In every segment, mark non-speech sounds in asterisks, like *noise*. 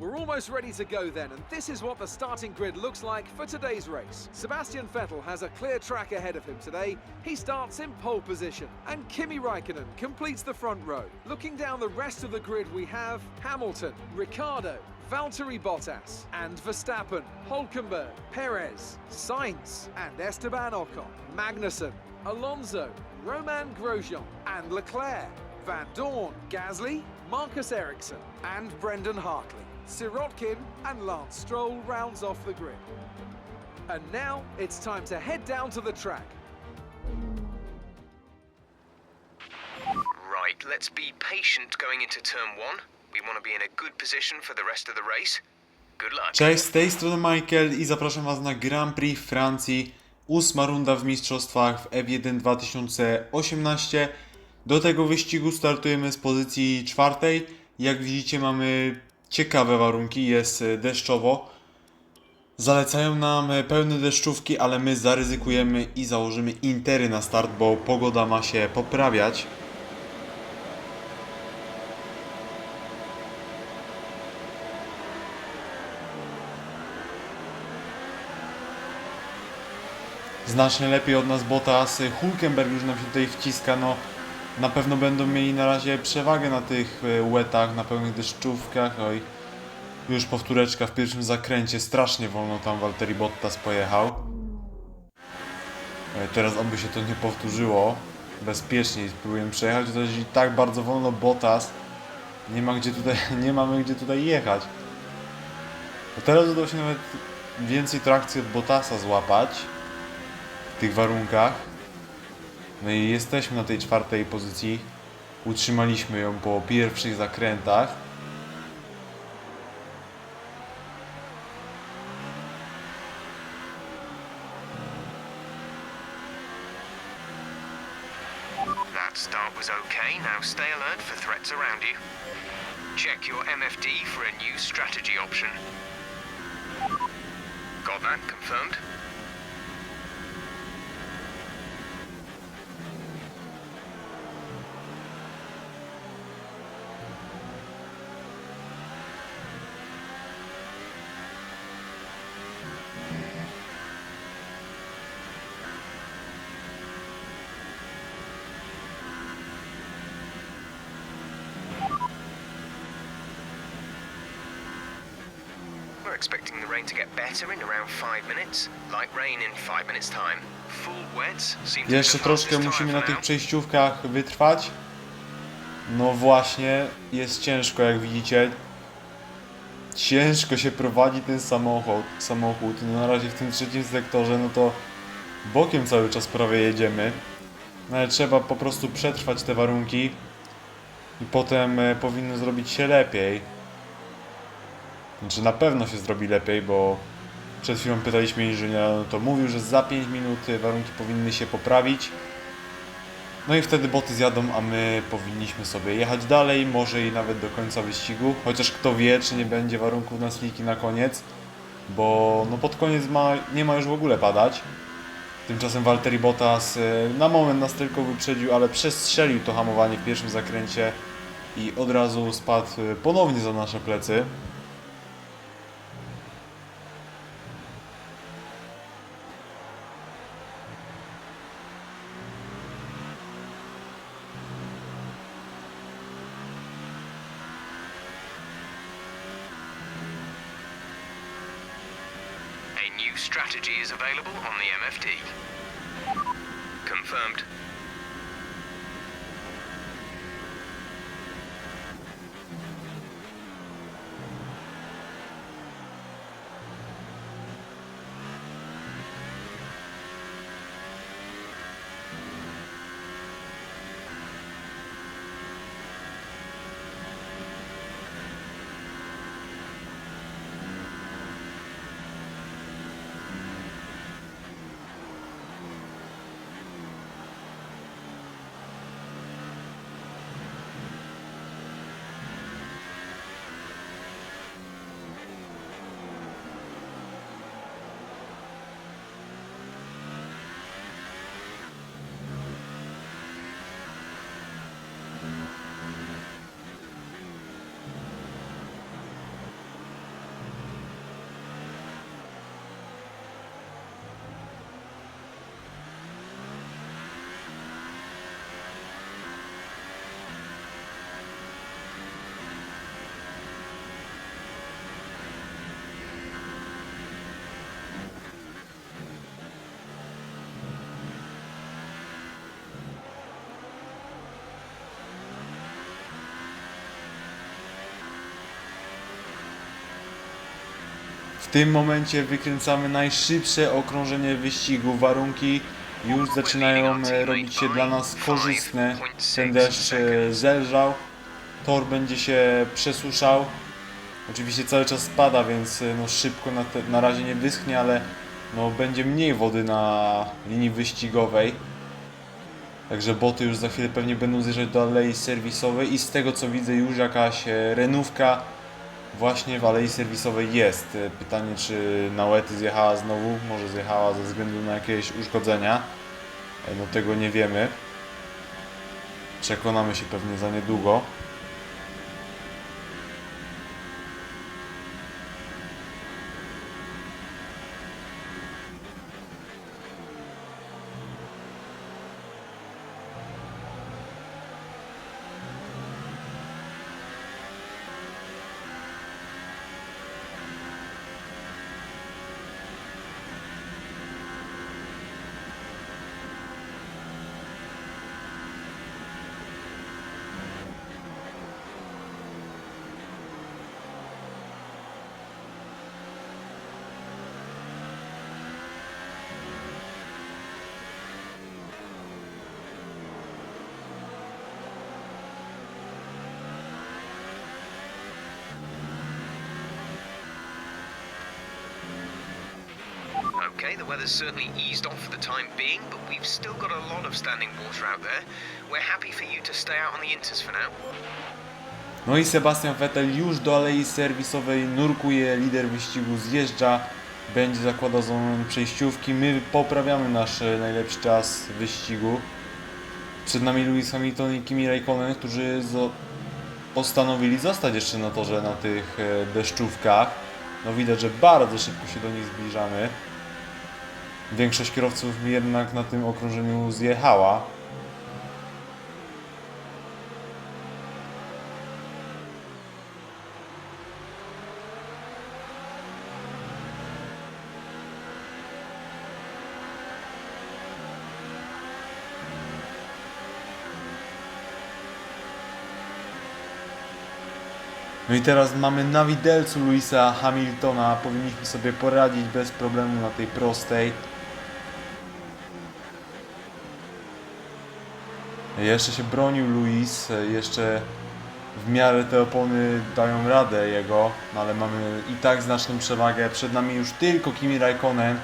We're almost ready to go then, and this is what the starting grid looks like for today's race. Sebastian Vettel has a clear track ahead of him today. He starts in pole position, and Kimi Raikkonen completes the front row. Looking down the rest of the grid, we have Hamilton, Ricardo, Valtteri Bottas, and Verstappen, Hulkenberg, Perez, Sainz, and Esteban Ocon, Magnussen, Alonso, Roman Grosjean, and Leclerc, Van Dorn, Gasly, Marcus Ericsson, and Brendan Hartley. Sirotkin and Lance Stroll rounds off the grid. And now it's time to head down to the track. Right, let's be patient going into turn one. We want to be in a good position for the rest of the race. Good luck. Cześć, z tej strony Michael i zapraszam Was na Grand Prix Francji. Ósma runda w mistrzostwach w F1 2018. Do tego wyścigu startujemy z pozycji czwartej. Jak widzicie mamy ciekawe warunki, jest e, deszczowo. Zalecają nam e, pełne deszczówki, ale my zaryzykujemy i założymy intery na start, bo pogoda ma się poprawiać. znacznie lepiej od nas Bottas. Hulkenberg już nam się tutaj wciska, no na pewno będą mieli na razie przewagę na tych e, wetach, na pełnych deszczówkach. Oj, już powtóreczka w pierwszym zakręcie, strasznie wolno tam Valtteri Bottas pojechał. E, Teraz oby się to nie powtórzyło. Bezpiecznie spróbujemy przejechać, jest i tak bardzo wolno Bottas. Nie ma gdzie tutaj, *laughs* nie mamy gdzie tutaj jechać. A teraz udało się nawet więcej trakcji od Bottasa złapać w tych warunkach. No i jesteśmy na tej czwartej pozycji. Utrzymaliśmy ją po pierwszych zakrętach. That start was okay. Now stay alert for threats around you. Check your MFD for a new strategy option. Got that confirmed? We're expecting the rain to get better in around five minutes. Light rain in five minutes' time. Full be Jeszcze troszkę musimy na tych przejściówkach wytrwać. No właśnie, jest ciężko jak widzicie. Ciężko się prowadzi ten samochód. samochód. No na razie w tym trzecim sektorze, no to bokiem cały czas prawie jedziemy. No ale trzeba po prostu przetrwać te warunki i potem e, powinno zrobić się lepiej. Znaczy na pewno się zrobi lepiej, bo przed chwilą pytaliśmy inżyniera, no to mówił, że za 5 minut y, warunki powinny się poprawić. No i wtedy boty zjadą, a my powinniśmy sobie jechać dalej, może i nawet do końca wyścigu. Chociaż kto wie, czy nie będzie warunków na sliki na koniec, bo no pod koniec ma, nie ma już w ogóle padać. Tymczasem Valtteri Bottas y, na moment nas tylko wyprzedził, ale przestrzelił to hamowanie w pierwszym zakręcie i od razu spadł y, ponownie za nasze plecy. W tym momencie wykręcamy najszybsze okrążenie wyścigu. Warunki już zaczynają e, robić się dla nas korzystne. Ten deszcz e, zelżał, tor będzie się przesuszał. Oczywiście cały czas spada, więc e, no szybko na, te, na razie nie wyschnie, ale no będzie mniej wody na linii wyścigowej. Także boty już za chwilę pewnie będą zjeżdżać do alei serwisowej i z tego co widzę już jakaś renówka właśnie w alei serwisowej jest. E, Pytanie czy na łety zjechała znowu, może zjechała ze względu na jakieś uszkodzenia. E, No tego nie wiemy. Przekonamy się pewnie za niedługo. Okay, the weather's certainly eased off for the time being, but we've still got a lot of standing water out there. We're happy for you to stay out on the Inters for now. No i Sebastian Vettel już do alei serwisowej nurkuje, lider wyścigu zjeżdża, będzie zakładał za moment przejściówki. My poprawiamy nasz e, najlepszy czas wyścigu. Przed nami Lewis Hamilton i Kimi Raikkonen, którzy postanowili zostać jeszcze na torze na tych e, deszczówkach. No widać, że bardzo szybko się do nich zbliżamy. Większość kierowców jednak na tym okrążeniu zjechała. No i teraz mamy na widelcu Louisa Hamiltona. Powinniśmy sobie poradzić bez problemu na tej prostej. Jeszcze się bronił Luis, jeszcze w miarę te opony dają radę jego, no ale mamy i tak znaczną przewagę. Przed nami już tylko Kimi Raikkonen.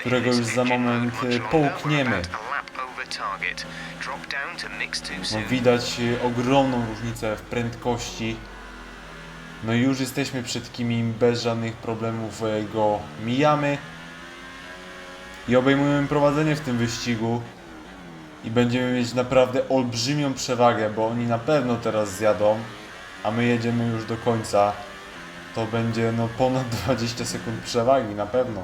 Którego już za moment, e, połkniemy. No widać ogromną różnicę w prędkości. No i już jesteśmy przed Kimim, bez żadnych problemów e, go mijamy. I obejmujemy prowadzenie w tym wyścigu. I będziemy mieć naprawdę olbrzymią przewagę, bo oni na pewno teraz zjadą, a my jedziemy już do końca. To będzie no ponad 20 sekund przewagi, na pewno.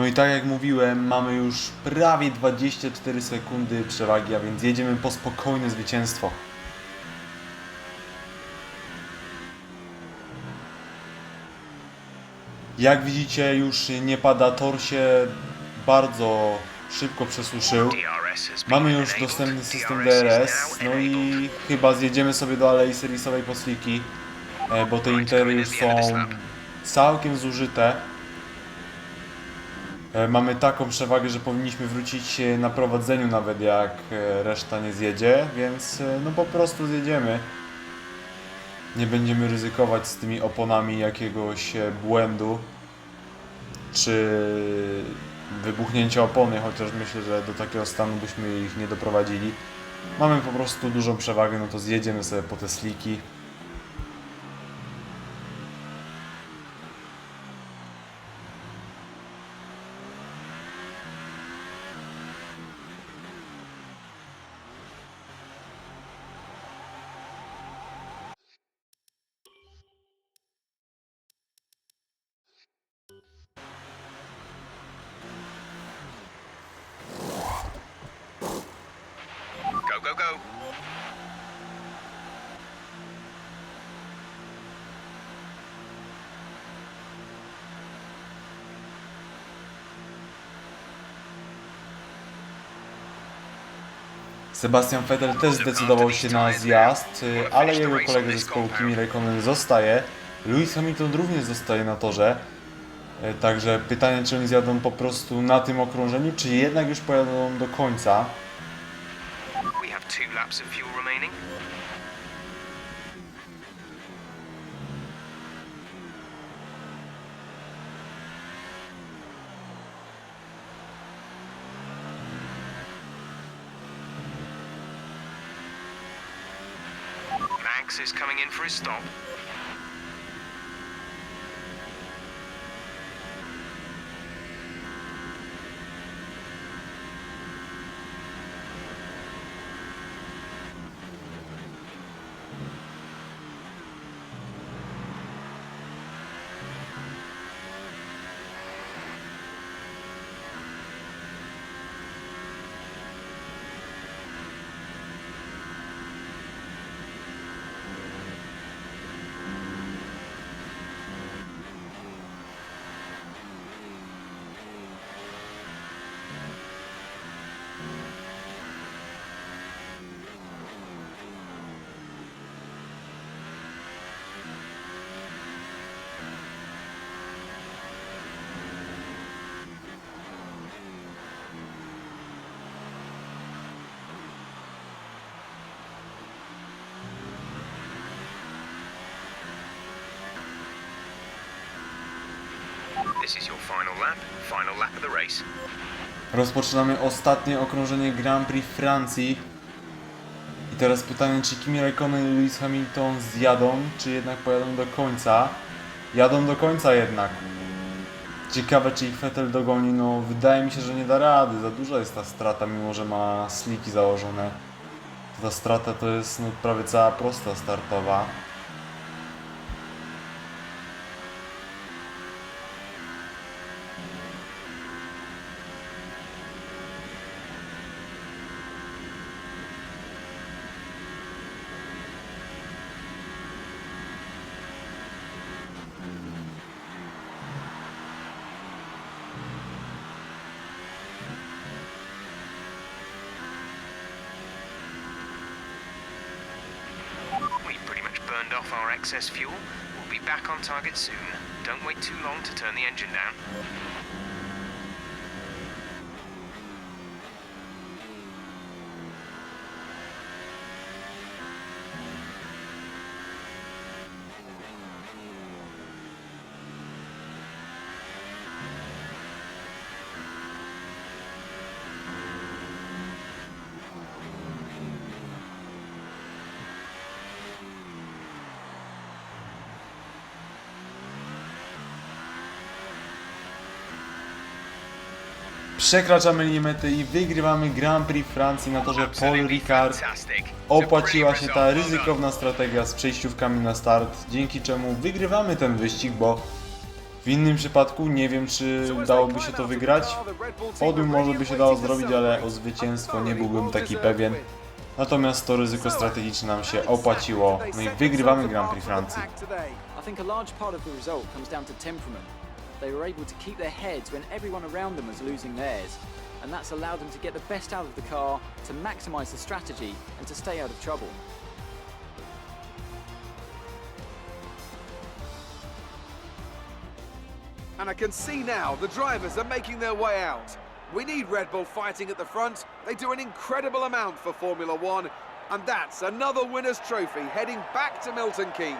No i tak jak mówiłem, mamy już prawie 24 sekundy przewagi, a więc jedziemy po spokojne zwycięstwo. Jak widzicie, już nie pada, tor się bardzo szybko przesuszył. Mamy już dostępny system DRS no i chyba zjedziemy sobie do alei serwisowej po sliki, e, bo te intery już są całkiem zużyte. E, Mamy taką przewagę, że powinniśmy wrócić e, na prowadzeniu nawet jak e, reszta nie zjedzie, więc no po prostu zjedziemy. Nie będziemy ryzykować z tymi oponami jakiegoś błędu czy wybuchnięcia opony, chociaż myślę, że do takiego stanu byśmy ich nie doprowadzili. Mamy po prostu dużą przewagę, no to zjedziemy sobie po te sliki. Go, go. Sebastian Vettel też zdecydował się na zjazd, y, ale jego kolega zespołu Kimi Raikkonen zostaje. Lewis Hamilton również zostaje na torze. Y, Także pytanie, czy oni zjadą po prostu na tym okrążeniu, czy jednak już pojadą do końca. Two laps of fuel remaining. Max is coming in for his stop. Rozpoczynamy ostatnie okrążenie Grand Prix Francji. I teraz pytanie, czy Kimi Raikkonen i Lewis Hamilton zjadą, czy jednak pojadą do końca? Jadą do końca jednak. Ciekawe, czy ich Vettel dogoni. No, wydaje mi się, że nie da rady. Za duża jest ta strata, mimo że ma sliki założone. Ta strata to jest no, prawie cała prosta startowa. Our excess fuel. We'll be back on target soon. Don't wait too long to turn the engine down. Przekraczamy limity i wygrywamy Grand Prix Francji na torze Paul Ricard. Opłaciła się ta ryzykowna strategia z przejściówkami na start, dzięki czemu wygrywamy ten wyścig, bo w innym przypadku nie wiem, czy dałoby się to wygrać. Podium może by się dało zrobić, ale o zwycięstwo nie byłbym taki pewien. Natomiast to ryzyko strategiczne nam się opłaciło, no i wygrywamy Grand Prix Francji. I think a large part of the result comes down to temperament. They were able to keep their heads when everyone around them was losing theirs, and that's allowed them to get the best out of the car, to maximise the strategy, and to stay out of trouble. And I can see now the drivers are making their way out. We need Red Bull fighting at the front. They do an incredible amount for Formula One. And that's another winner's trophy heading back to Milton Keynes.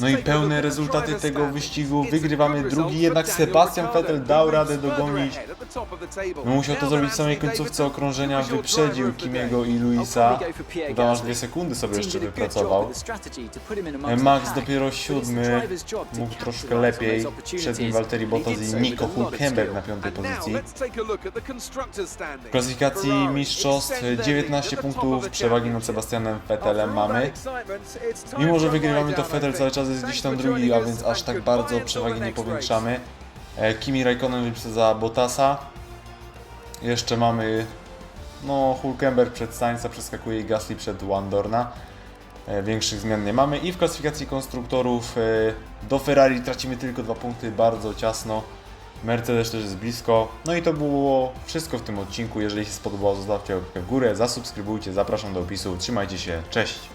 No i pełne rezultaty tego wyścigu. Wygrywamy drugi, jednak Sebastian Vettel dał radę dogonić. No musiał to zrobić w samej końcówce okrążenia, wyprzedził? Kimiego i Luisa. Chyba aż dwie sekundy sobie jeszcze wypracował. Max dopiero siódmy, mógł troszkę lepiej. Przed nim He Bottas i Nico skill. na piątej pozycji. W klasyfikacji mistrzostw extend their 19 lead at the top punktów przewagi nad. Sebastianem Vettelem mamy. Mimo, że wygrywamy to Vettel cały czas jest gdzieś tam drugi, a więc aż tak bardzo przewagi nie powiększamy. E, Kimi Raikkonen wyprzedza Bottasa. Jeszcze mamy no Hulkenberg przed Sainza, przeskakuje i Gasly przed Wandorna. E, Większych zmian nie mamy i w klasyfikacji konstruktorów e, do Ferrari tracimy tylko dwa punkty, bardzo ciasno. Mercedes też jest blisko. No i to było wszystko w tym odcinku. Jeżeli się spodobało, zostawcie łapkę w górę, zasubskrybujcie, zapraszam do opisu. Trzymajcie się, cześć!